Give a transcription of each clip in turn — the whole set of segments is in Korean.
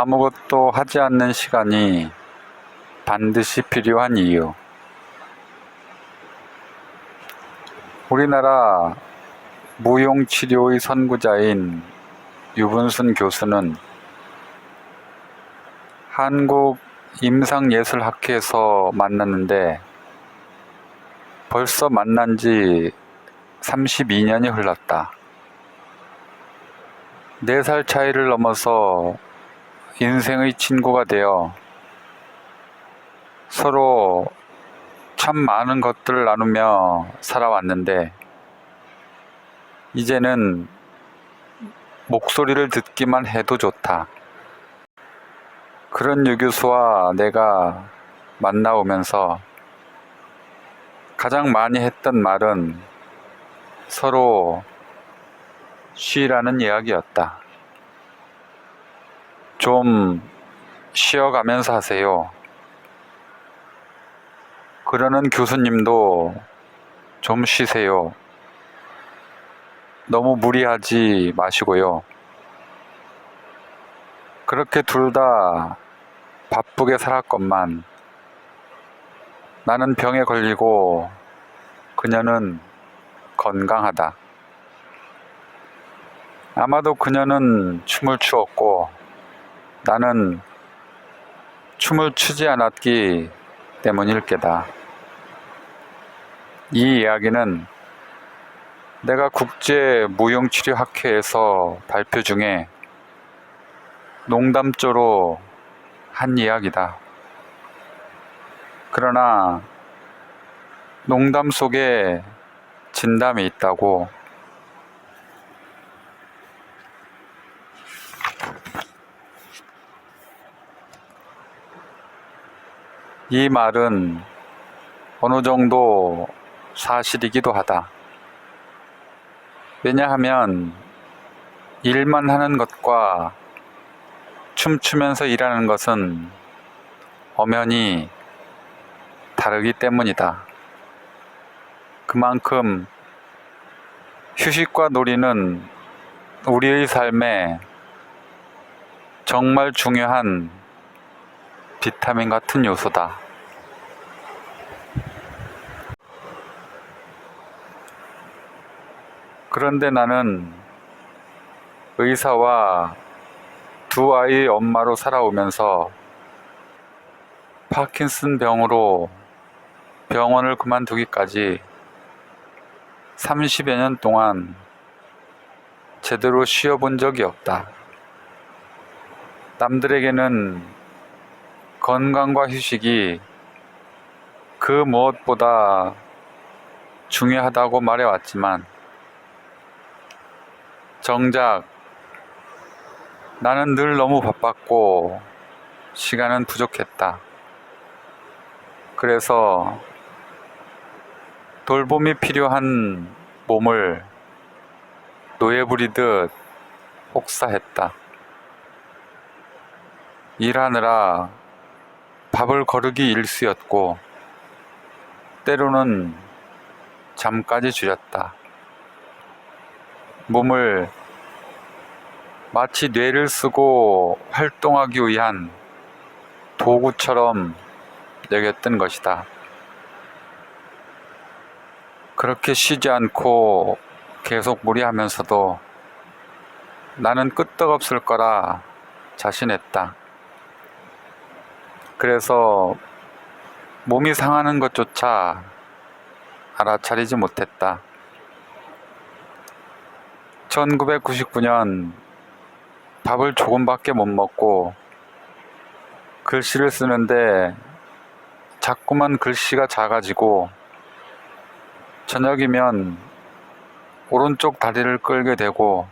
아무것도 하지 않는 시간이 반드시 필요한 이유. 우리나라 무용치료의 선구자인 유분순 교수는 한국 임상예술학회에서 만났는데 벌써 만난 지 32년이 흘렀다. 4살 차이를 넘어서 인생의 친구가 되어 서로 참 많은 것들을 나누며 살아왔는데 이제는 목소리를 듣기만 해도 좋다. 그런 유교수와 내가 만나오면서 가장 많이 했던 말은 서로 쉬라는 이야기였다. 좀 쉬어가면서 하세요. 그러는 교수님도 좀 쉬세요. 너무 무리하지 마시고요. 그렇게 둘 다 바쁘게 살았건만 나는 병에 걸리고 그녀는 건강하다. 아마도 그녀는 춤을 추었고 나는 춤을 추지 않았기 때문일 게다. 이 이야기는 내가 국제 무용치료 학회에서 발표 중에 농담조로 한 이야기다. 그러나 농담 속에 진담이 있다고 이 말은 어느 정도 사실이기도 하다. 왜냐하면 일만 하는 것과 춤추면서 일하는 것은 엄연히 다르기 때문이다. 그만큼 휴식과 놀이는 우리의 삶에 정말 중요한 비타민 같은 요소다. 그런데 나는 의사와 두 아이의 엄마로 살아오면서 파킨슨 병으로 병원을 그만두기까지 30여 년 동안 제대로 쉬어본 적이 없다. 남들에게는 건강과 휴식이 그 무엇보다 중요하다고 말해왔지만 정작 나는 늘 너무 바빴고 시간은 부족했다. 그래서 돌봄이 필요한 몸을 노예 부리듯 혹사했다. 일하느라 밥을 거르기 일쑤였고 때로는 잠까지 줄였다. 몸을 마치 뇌를 쓰고 활동하기 위한 도구처럼 여겼던 것이다. 그렇게 쉬지 않고 계속 무리하면서도 나는 끄떡없을 거라 자신했다. 그래서 몸이 상하는 것조차 알아차리지 못했다. 1999년 밥을 조금밖에 못 먹고 글씨를 쓰는데 자꾸만 글씨가 작아지고 저녁이면 오른쪽 다리를 끌게 되고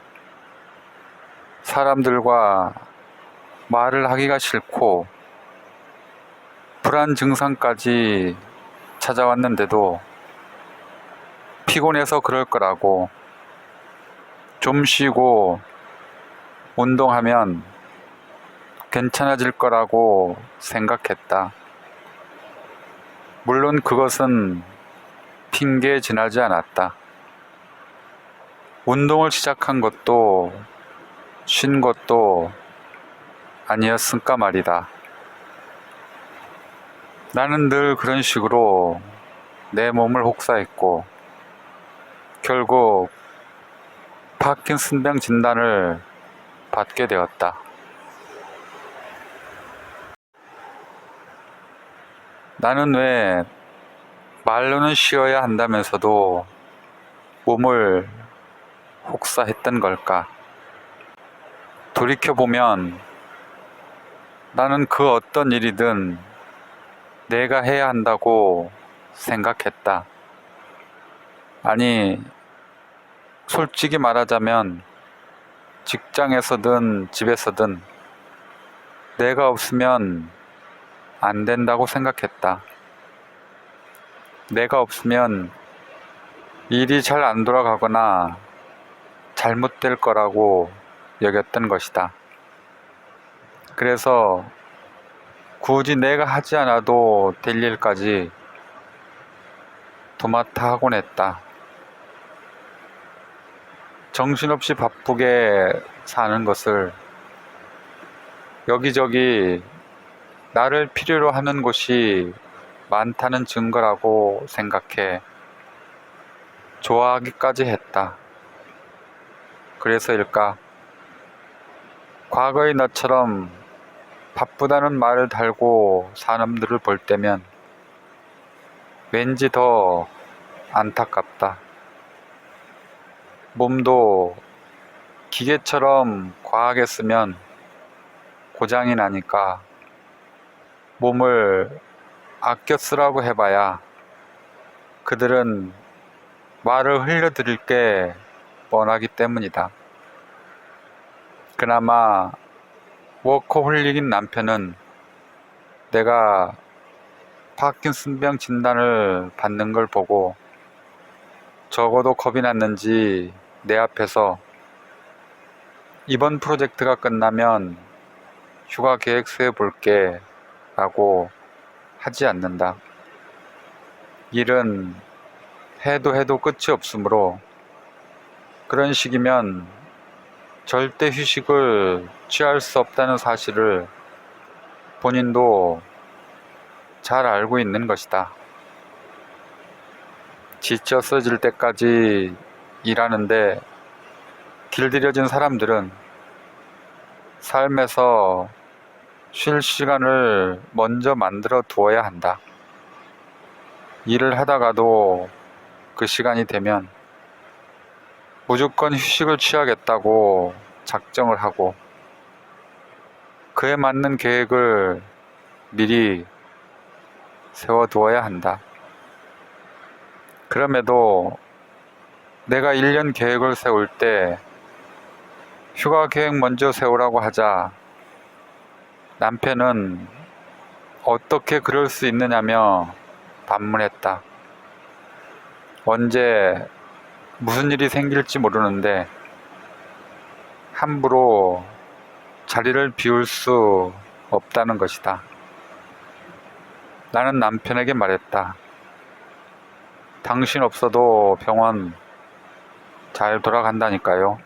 사람들과 말을 하기가 싫고 불안 증상까지 찾아왔는데도 피곤해서 그럴 거라고 좀 쉬고 운동하면 괜찮아질 거라고 생각했다. 물론 그것은 핑계에 지나지 않았다. 운동을 시작한 것도 쉰 것도 아니었을까 말이다. 나는 늘 그런 식으로 내 몸을 혹사했고, 결국 파킨슨병 진단을 받게 되었다. 나는 왜 말로는 쉬어야 한다면서도 몸을 혹사했던 걸까? 돌이켜보면 나는 그 어떤 일이든 내가 해야 한다고 생각했다. 아니, 솔직히 말하자면 직장에서든 집에서든 내가 없으면 안 된다고 생각했다. 내가 없으면 일이 잘 안 돌아가거나 잘못될 거라고 여겼던 것이다. 그래서 굳이 내가 하지 않아도 될 일까지 도맡아 하곤 했다. 정신없이 바쁘게 사는 것을 여기저기 나를 필요로 하는 곳이 많다는 증거라고 생각해 좋아하기까지 했다. 그래서일까? 과거의 나처럼 바쁘다는 말을 달고 사람들을 볼 때면 왠지 더 안타깝다. 몸도 기계처럼 과하게 쓰면 고장이 나니까 몸을 아껴 쓰라고 해봐야 그들은 말을 흘려드릴 게 뻔하기 때문이다. 그나마 워커홀릭인 남편은 내가 파킨슨병 진단을 받는 걸 보고 적어도 겁이 났는지 내 앞에서 이번 프로젝트가 끝나면 휴가 계획 세워볼게 라고 하지 않는다. 일은 해도 해도 끝이 없으므로 그런 식이면 절대 휴식을 취할 수 없다는 사실을 본인도 잘 알고 있는 것이다. 지쳐 쓰질 때까지 일하는데 길들여진 사람들은 삶에서 쉴 시간을 먼저 만들어 두어야 한다. 일을 하다가도 그 시간이 되면 무조건 휴식을 취하겠다고 작정을 하고 그에 맞는 계획을 미리 세워두어야 한다. 그럼에도 내가 1년 계획을 세울 때 휴가 계획 먼저 세우라고 하자 남편은 어떻게 그럴 수 있느냐며 반문했다. 언제 무슨 일이 생길지 모르는데 함부로 자리를 비울 수 없다는 것이다. 나는 남편에게 말했다. 당신 없어도 병원 잘 돌아간다니까요.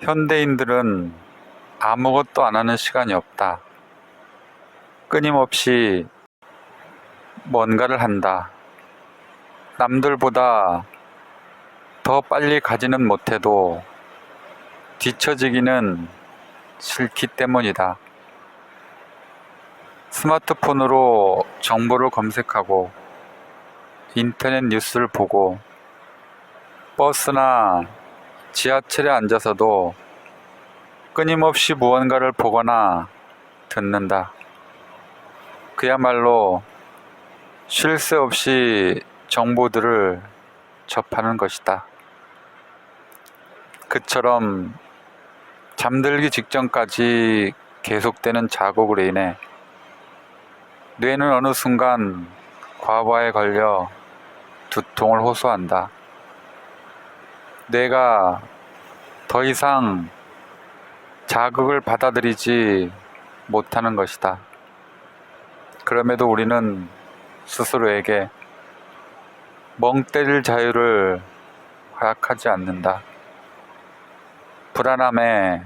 현대인들은 아무것도 안 하는 시간이 없다. 끊임없이 뭔가를 한다. 남들보다 더 빨리 가지는 못해도 뒤처지기는 싫기 때문이다. 스마트폰으로 정보를 검색하고 인터넷 뉴스를 보고 버스나 지하철에 앉아서도 끊임없이 무언가를 보거나 듣는다. 그야말로 쉴 새 없이 정보들을 접하는 것이다. 그처럼 잠들기 직전까지 계속되는 자극으로 인해 뇌는 어느 순간 과부하에 걸려 두통을 호소한다. 뇌가 더 이상 자극을 받아들이지 못하는 것이다. 그럼에도 우리는 스스로에게 멍 때릴 자유를 허락하지 않는다. 불안함에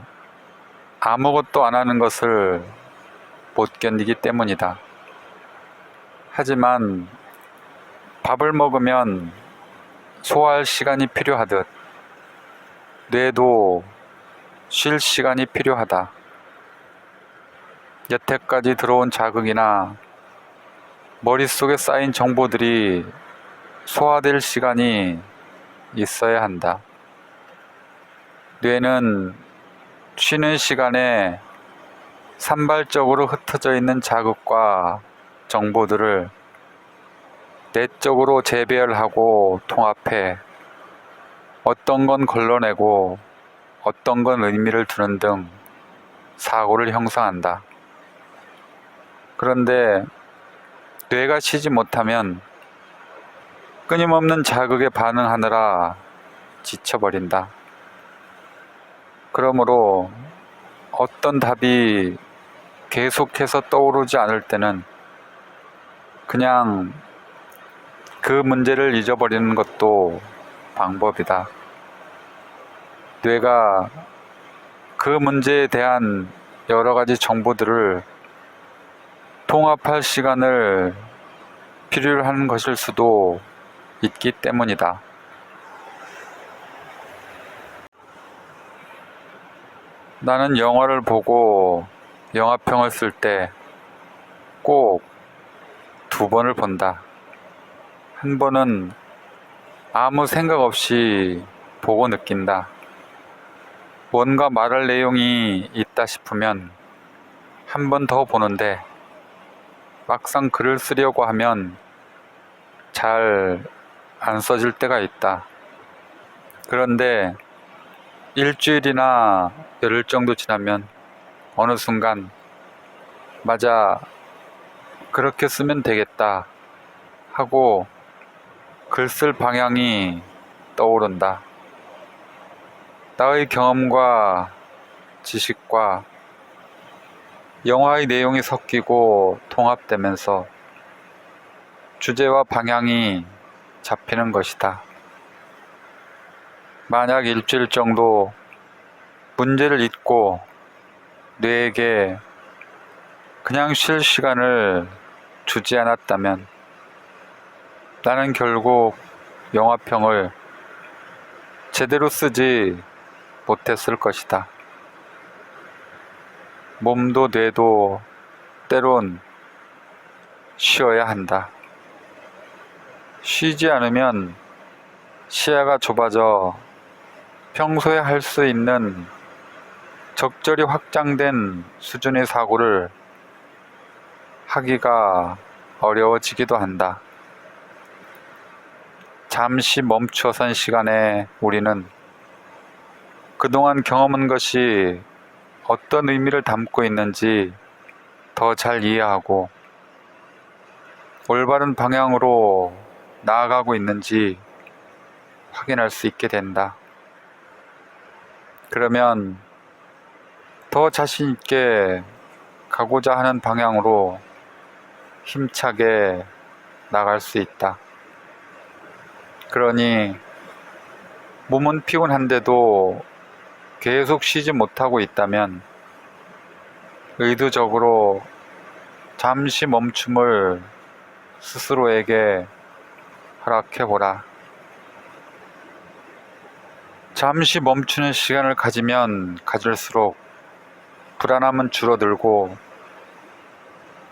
아무것도 안 하는 것을 못 견디기 때문이다. 하지만 밥을 먹으면 소화할 시간이 필요하듯 뇌도 쉴 시간이 필요하다. 여태까지 들어온 자극이나 머릿속에 쌓인 정보들이 소화될 시간이 있어야 한다. 뇌는 쉬는 시간에 산발적으로 흩어져 있는 자극과 정보들을 내적으로 재배열하고 통합해 어떤 건 걸러내고 어떤 건 의미를 두는 등 사고를 형성한다. 그런데 뇌가 쉬지 못하면 끊임없는 자극에 반응하느라 지쳐버린다. 그러므로 어떤 답이 계속해서 떠오르지 않을 때는 그냥 그 문제를 잊어버리는 것도 방법이다. 뇌가 그 문제에 대한 여러 가지 정보들을 통합할 시간을 필요로 하는 것일 수도 있기 때문이다. 나는 영화를 보고 영화평을 쓸 때 꼭 두 번을 본다. 한 번은 아무 생각 없이 보고 느낀다. 뭔가 말할 내용이 있다 싶으면 한 번 더 보는데 막상 글을 쓰려고 하면 잘 안 써질 때가 있다. 그런데 일주일이나 열흘 정도 지나면 어느 순간 맞아 그렇게 쓰면 되겠다 하고 글 쓸 방향이 떠오른다. 나의 경험과 지식과 영화의 내용이 섞이고 통합되면서 주제와 방향이 잡히는 것이다. 만약 일주일 정도 문제를 잊고 뇌에게 그냥 쉴 시간을 주지 않았다면 나는 결국 영화평을 제대로 쓰지 못했을 것이다. 몸도 뇌도 때론 쉬어야 한다. 쉬지 않으면 시야가 좁아져 평소에 할 수 있는 적절히 확장된 수준의 사고를 하기가 어려워지기도 한다. 잠시 멈추어 선 시간에 우리는 그동안 경험한 것이 어떤 의미를 담고 있는지 더 잘 이해하고 올바른 방향으로 나아가고 있는지 확인할 수 있게 된다. 그러면 더 자신 있게 가고자 하는 방향으로 힘차게 나갈 수 있다. 그러니 몸은 피곤한데도 계속 쉬지 못하고 있다면 의도적으로 잠시 멈춤을 스스로에게 허락해 보라. 잠시 멈추는 시간을 가지면 가질수록 불안함은 줄어들고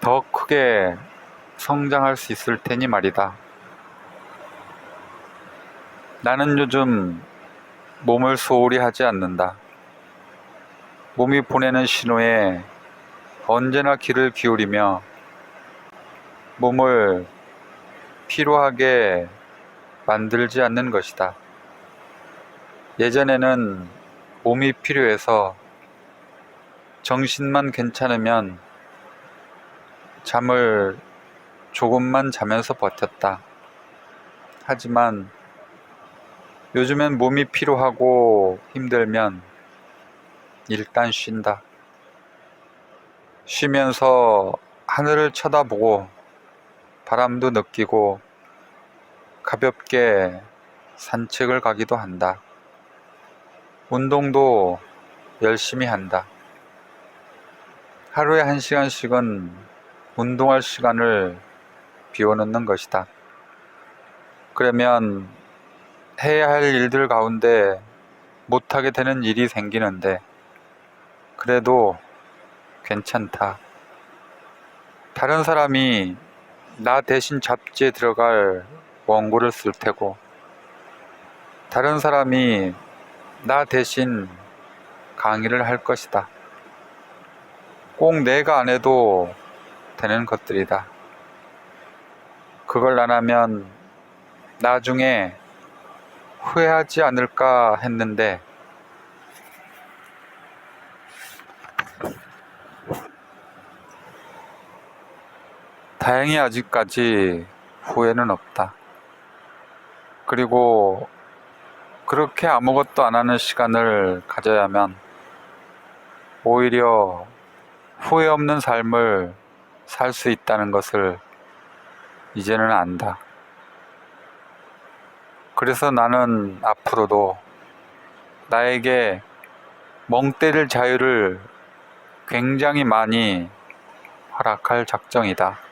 더 크게 성장할 수 있을 테니 말이다. 나는 요즘 몸을 소홀히 하지 않는다. 몸이 보내는 신호에 언제나 귀를 기울이며 몸을 피로하게 만들지 않는 것이다. 예전에는 몸이 필요해서 정신만 괜찮으면 잠을 조금만 자면서 버텼다. 하지만 요즘엔 몸이 피로하고 힘들면 일단 쉰다. 쉬면서 하늘을 쳐다보고 바람도 느끼고 가볍게 산책을 가기도 한다. 운동도 열심히 한다. 하루에 한 시간씩은 운동할 시간을 비워놓는 것이다. 그러면 해야 할 일들 가운데 못하게 되는 일이 생기는데, 그래도 괜찮다. 다른 사람이 나 대신 잡지에 들어갈 원고를 쓸 테고, 다른 사람이 나 대신 강의를 할 것이다. 꼭 내가 안 해도 되는 것들이다. 그걸 안 하면 나중에 후회하지 않을까 했는데, 다행히 아직까지 후회는 없다. 그리고 그렇게 아무것도 안 하는 시간을 가져야면 오히려 후회 없는 삶을 살 수 있다는 것을 이제는 안다. 그래서 나는 앞으로도 나에게 멍 때릴 자유를 굉장히 많이 허락할 작정이다.